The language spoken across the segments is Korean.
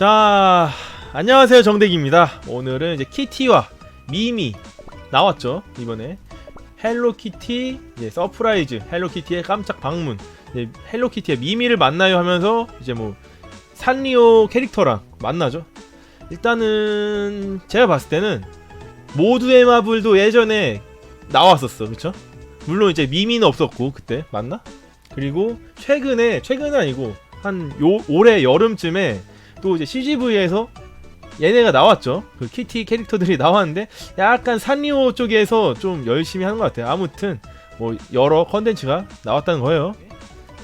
자, 안녕하세요. 정대기입니다. 오늘은 이제 키티와 미미 나왔죠. 이번에 헬로키티 이제 서프라이즈, 헬로키티의 깜짝 방문, 이제 헬로키티의 미미를 만나요 하면서 이제 뭐 산리오 캐릭터랑 만나죠. 일단은 제가 봤을 때는 모두의 마블도 예전에 나왔었어, 그쵸? 물론 이제 미미는 없었고 그때 맞나? 그리고 최근에 최근은 아니고 한 요 올해 여름쯤에 또 이제 CGV에서 얘네가 나왔죠. 그 키티 캐릭터들이 나왔는데 약간 산리오 쪽에서 좀 열심히 하는 것 같아요. 아무튼 뭐 여러 컨텐츠가 나왔다는 거예요.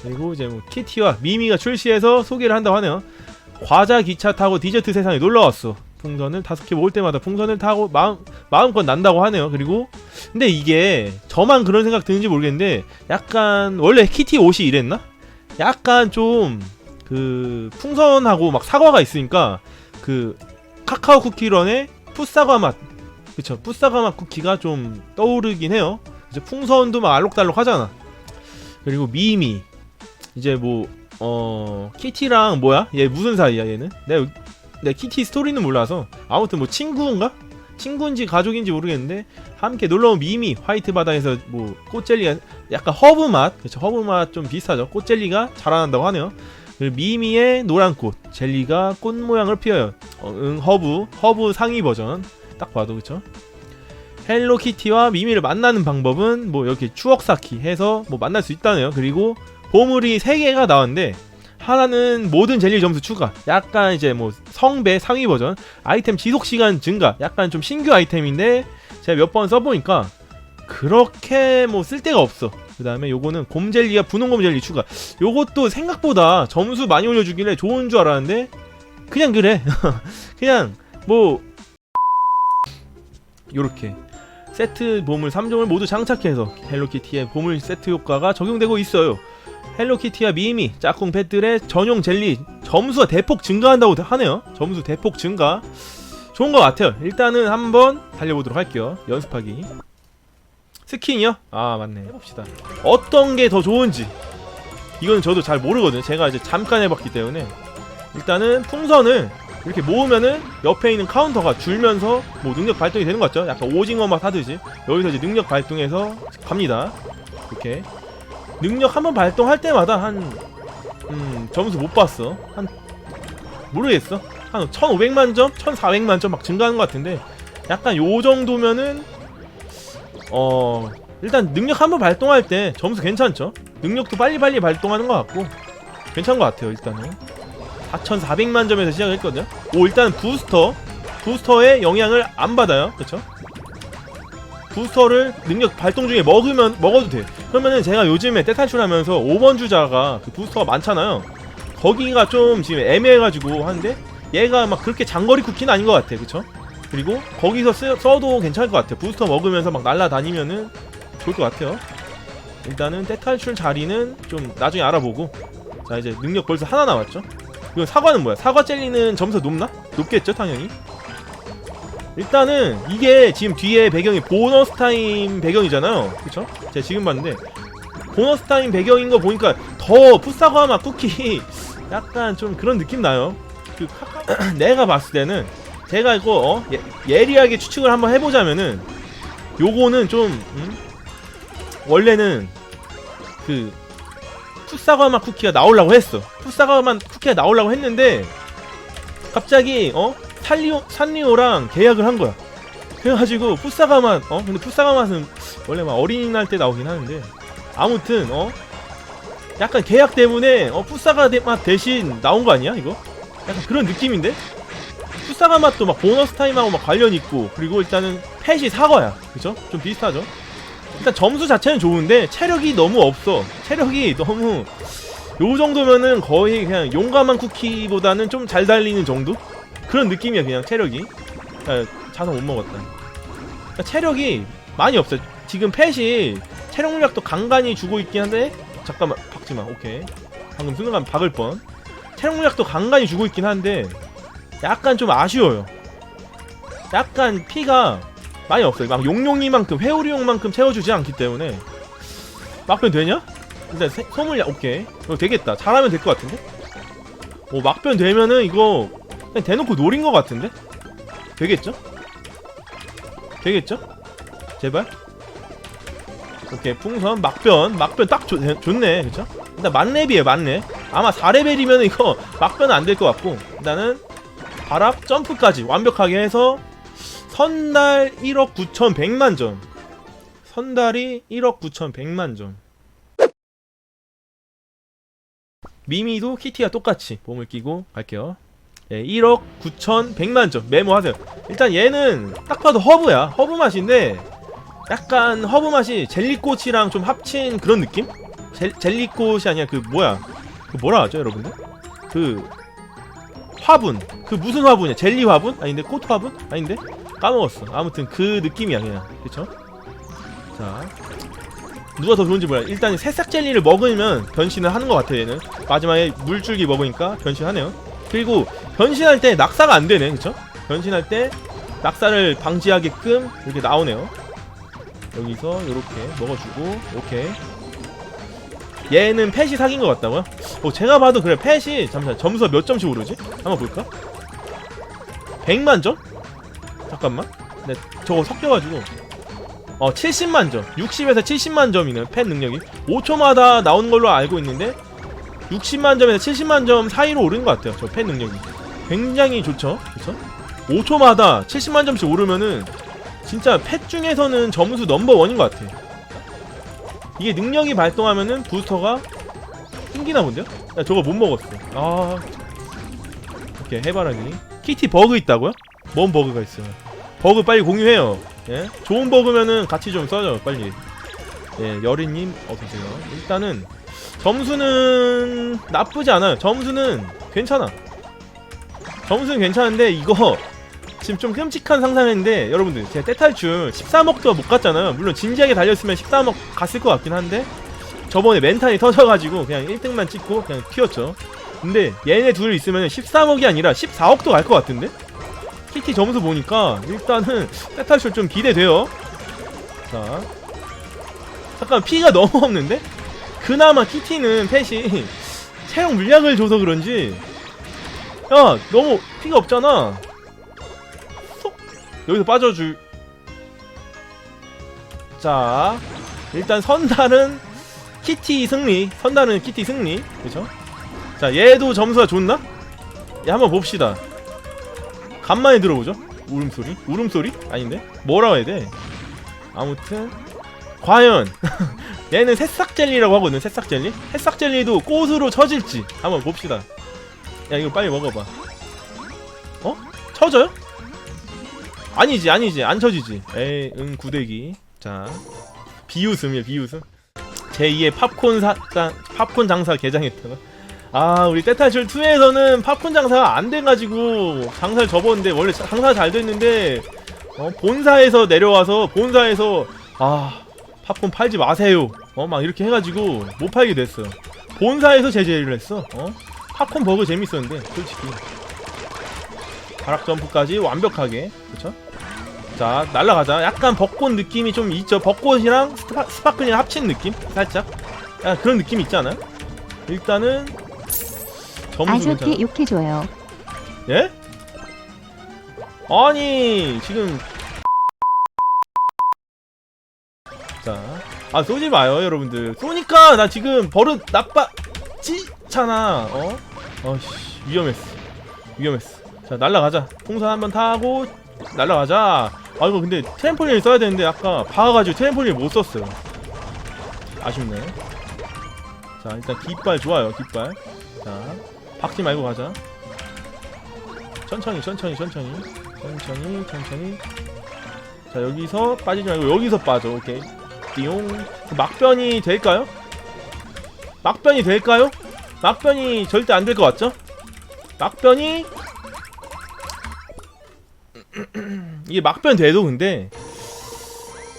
그리고 이제 뭐 키티와 미미가 출시해서 소개를 한다고 하네요. 과자 기차 타고 디저트 세상에 놀러 왔어. 풍선을 다섯 개 모을 때마다 풍선을 타고 마음 마음껏 난다고 하네요. 그리고 근데 이게 저만 그런 생각 드는지 모르겠는데 약간 원래 키티 옷이 이랬나? 약간 좀 그 풍선하고 막 사과가 있으니까 그 카카오 쿠키런의 풋사과 맛. 그쵸? 풋사과 맛 쿠키가 좀 떠오르긴 해요. 이제 풍선도 막 알록달록 하잖아. 그리고 미미. 이제 뭐 어 키티랑 뭐야? 얘 무슨 사이야 얘는? 내가 내 키티 스토리는 몰라서. 아무튼 뭐 친구인가? 친구인지 가족인지 모르겠는데 함께 놀러온 미미. 화이트 바다에서 뭐 꽃젤리가 약간 허브 맛. 그쵸? 허브 맛 좀 비슷하죠? 꽃젤리가 자라난다고 하네요 미미의 노란 꽃 젤리가 꽃 모양을 피어요. 어, 응 허브 허브 상위 버전. 딱 봐도 그쵸? 헬로키티와 미미를 만나는 방법은 뭐 이렇게 추억 쌓기 해서 뭐 만날 수 있다네요. 그리고 보물이 3개가 나왔는데 하나는 모든 젤리 점수 추가. 약간 이제 뭐 성배 상위 버전. 아이템 지속 시간 증가. 약간 좀 신규 아이템인데 제가 몇 번 써보니까 그렇게 뭐 쓸데가 없어. 그 다음에 요거는 곰젤리와 분홍 곰젤리 추가. 요것도 생각보다 점수 많이 올려주길래 좋은 줄 알았는데 그냥 그래. 그냥 뭐 요렇게 세트 보물 3종을 모두 장착해서 헬로키티의 보물 세트 효과가 적용되고 있어요. 헬로키티와 미미 짝꿍 펫들의 전용 젤리 점수가 대폭 증가한다고 하네요. 점수 대폭 증가. 좋은 것 같아요. 일단은 한번 달려보도록 할게요. 연습하기 스킨이요? 아 맞네. 해봅시다. 어떤 게 더 좋은지. 이건 저도 잘 모르거든요. 제가 이제 잠깐 해봤기 때문에. 일단은 풍선을 이렇게 모으면은 옆에 있는 카운터가 줄면서 뭐 능력 발동이 되는 것 같죠? 약간 오징어 맛 하듯이. 여기서 이제 능력 발동해서 갑니다. 이렇게. 능력 한번 발동할 때마다 한 음, 점수 못 봤어. 한 모르겠어. 한 1500만 점? 1400만 점 막 증가하는 것 같은데. 약간 요 정도면은 어 일단 능력 한번 발동할 때 점수 괜찮죠? 능력도 빨리빨리 발동하는 것 같고 괜찮은 것 같아요 일단은 4400만 점에서 시작 했거든요 오 일단 부스터 부스터의 영향을 안 받아요 그쵸? 부스터를 능력 발동 중에 먹으면 먹어도 돼 그러면은 제가 요즘에 떼탈출하면서 5번 주자가 그 부스터가 많잖아요 거기가 좀 지금 애매해가지고 하는데 얘가 막 그렇게 장거리 쿠키는 아닌 것 같아 그쵸? 그리고 거기서 쓰, 써도 괜찮을 것 같아요. 부스터 먹으면서 막 날라다니면은 좋을 것 같아요. 일단은 떼탈출 자리는 좀 나중에 알아보고. 자 이제 능력 벌써 하나 남았죠? 이거 사과는 뭐야? 사과 젤리는 점수 높나? 높겠죠 당연히. 일단은 이게 지금 뒤에 배경이 보너스 타임 배경이잖아요. 그쵸? 제가 지금 봤는데. 보너스 타임 배경인 거 보니까 더 풋사과 맛 쿠키 약간 좀 그런 느낌 나요. 그. 내가 봤을 때는 제가 이거 어? 예, 예리하게 추측을 한번 해보자면은 요거는 좀 음? 원래는 그 풋사과맛 쿠키가 나오려고 했어 풋사과맛 쿠키가 나오려고 했는데 갑자기 어? 산리오, 산리오랑 계약을 한 거야 그래가지고 풋사과 맛 어? 근데 풋사과 맛은 원래 막 어린이날 때 나오긴 하는데 아무튼 어? 약간 계약 때문에 어 풋사과 대- 맛 대신 나온 거 아니야 이거? 약간 그런 느낌인데? 풋사과 맛도 막 보너스 타임하고 막 관련 있고 그리고 일단은 펫이 사과야. 그죠? 좀 비슷하죠? 일단 점수 자체는 좋은데 체력이 너무 없어. 체력이 너무 요 정도면은 거의 그냥 용감한 쿠키보다는 좀 잘 달리는 정도? 그런 느낌이야 그냥 체력이. 야, 자석 못 먹었다. 그러니까 체력이 많이 없어 지금 펫이 체력 물약도 간간히 주고 있긴 한데 잠깐만 박지마 오케이. 방금 순간 박을 뻔. 체력 물약도 간간히 주고 있긴 한데 약간 좀 아쉬워요. 약간 피가 많이 없어요. 막 용용이만큼 회오리용만큼 채워주지 않기 때문에. 막변 되냐? 일단 세- 소물약 오케이. 이거 되겠다. 잘하면 될 것 같은데? 오 막변 되면은 이거 그냥 대놓고 노린 것 같은데? 되겠죠? 되겠죠? 제발? 오케이. 풍선 막변. 막변 딱 좋, 좋네. 그쵸? 일단 만렙이에요 만렙. 아마 4레벨이면 이거 막변은 안 될 것 같고. 일단은 바랍 점프까지 완벽하게 해서 선달 1억 9,100만 점. 선달이 1억 9,100만 점. 미미도 키티와 똑같이 몸을 끼고 갈게요. 예, 1억 9,100만 점. 메모하세요. 일단 얘는 딱 봐도 허브야. 허브 맛인데 약간 허브 맛이 젤리꽃이랑 좀 합친 그런 느낌? 젤, 젤리꽃이 아니라 그 뭐야? 그 뭐라 하죠 여러분들? 그 화분. 그 무슨 화분이야? 젤리 화분? 아닌데? 꽃 화분? 아닌데? 까먹었어. 아무튼 그 느낌이야 그냥. 그쵸? 자. 누가 더 좋은지 몰라 일단 새싹 젤리를 먹으면 변신을 하는 것 같아 얘는. 마지막에 물줄기 먹으니까 변신하네요. 그리고 변신할 때 낙사가 안 되네 그쵸? 변신할 때 낙사를 방지하게끔 이렇게 나오네요. 여기서 이렇게 먹어주고 오케이 얘는 펫이 사귄 것 같다고요? 어 제가 봐도 그래 펫이 잠시만 점수가 몇 점씩 오르지? 한번 볼까? 100만 점? 잠깐만 네 저거 섞여가지고 어 70만 점 60에서 70만 점이네 펫 능력이 5초마다 나오는 걸로 알고 있는데 60만 점에서 70만 점 사이로 오르는 것 같아요 저 펫 능력이 굉장히 좋죠 그쵸? 5초마다 70만 점씩 오르면은 진짜 펫 중에서는 점수 넘버원인 것 같아 이게 능력이 발동하면은 부스터가 튕기나 본데요? 야 저거 못 먹었어. 아. 오케이 해바라기. 키티 버그 있다고요? 뭔 버그가 있어요? 버그 빨리 공유해요. 예? 좋은 버그면은 같이 좀 써줘 빨리. 예 여리님 어서오세요. 일단은 점수는 나쁘지 않아요. 점수는 괜찮아. 점수는 괜찮은데 이거 지금 좀 끔찍한 상상인데 여러분들 제가 떼탈출 13억도 못 갔잖아요. 물론 진지하게 달렸으면 13억 갔을 것 같긴 한데 저번에 멘탈이 터져가지고 그냥 1등만 찍고 그냥 튀었죠. 근데 얘네 둘 있으면 13억이 아니라 14억도 갈 것 같은데? 키티 점수 보니까 일단은 떼탈출 좀 기대돼요. 자. 잠깐 피가 너무 없는데? 그나마 키티는 펫이 체력 물약을 줘서 그런지. 야 너무 피가 없잖아. 쏙 여기서 빠져줄 자 일단 선달은 키티 승리. 선달은 키티 승리. 그쵸? 자 얘도 점수가 좋나? 얘 한번 봅시다. 간만에 들어보죠. 울음소리? 울음소리? 아닌데? 뭐라고 해야 돼? 아무튼 과연 얘는 새싹 젤리라고 하거든 새싹 젤리? 새싹 젤리도 꽃으로 처질지 한번 봅시다. 야 이거 빨리 먹어봐. 어? 쳐져요? 아니지 아니지. 안 쳐지지. 에이 응 구대기. 자 비웃음이야 비웃음. 제2의 팝콘 사장 팝콘 장사 개장했다가 아 우리 떼탈출 2에서는 팝콘 장사가 안 돼가지고 장사를 접었는데 원래 장사 잘 됐는데 어, 본사에서 내려와서 본사에서 아 팝콘 팔지 마세요. 어 막 이렇게 해가지고 못 팔게 됐어. 본사에서 제재를 했어. 어? 팝콘 버그 재밌었는데 솔직히. 바락 점프까지 완벽하게. 그쵸 자 날라가자. 약간 벚꽃 느낌이 좀 있죠. 벚꽃이랑 스파, 스파클링 합친 느낌? 살짝? 약간 그런 느낌 있지 않아요? 일단은 점수 괜찮아. 욕해줘요. 예? 아니 지금 자아 쏘지 마요 여러분들. 쏘니까 나 지금 버릇 나빠지잖아. 어? 어씨 위험했어. 위험했어. 자 날라가자. 풍선 한번 타고 날라가자. 아 이거 근데 트램폴린을 써야 되는데 아까 박아가지고 트램폴린을 못 썼어요. 아쉽네. 자 일단 깃발 좋아요 깃발. 자 박지 말고 가자. 천천히 천천히 천천히. 천천히 천천히. 자 여기서 빠지지 말고 여기서 빠져. 오케이. 띠용. 그 막변이 될까요? 막변이 될까요? 막변이 절대 안 될 것 같죠? 막변이 이게 막변 돼도 근데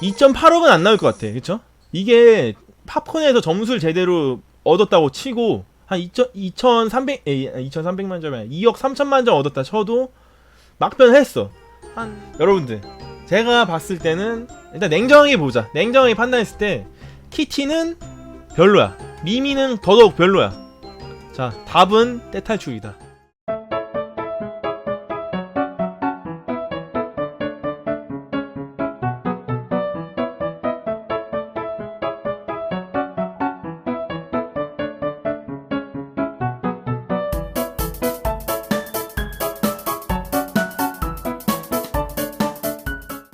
2.8억은 안 나올 것 같아 그쵸? 이게 팝콘에서 점수를 제대로 얻었다고 치고 한 2,000, 2,300, 에이, 2,300만 점에 2억 3천만 점 얻었다 쳐도 막변 했어. 한 여러분들 제가 봤을 때는 일단 냉정하게 보자. 냉정하게 판단했을 때 키티는 별로야. 미미는 더더욱 별로야. 자 답은 떼탈출이다.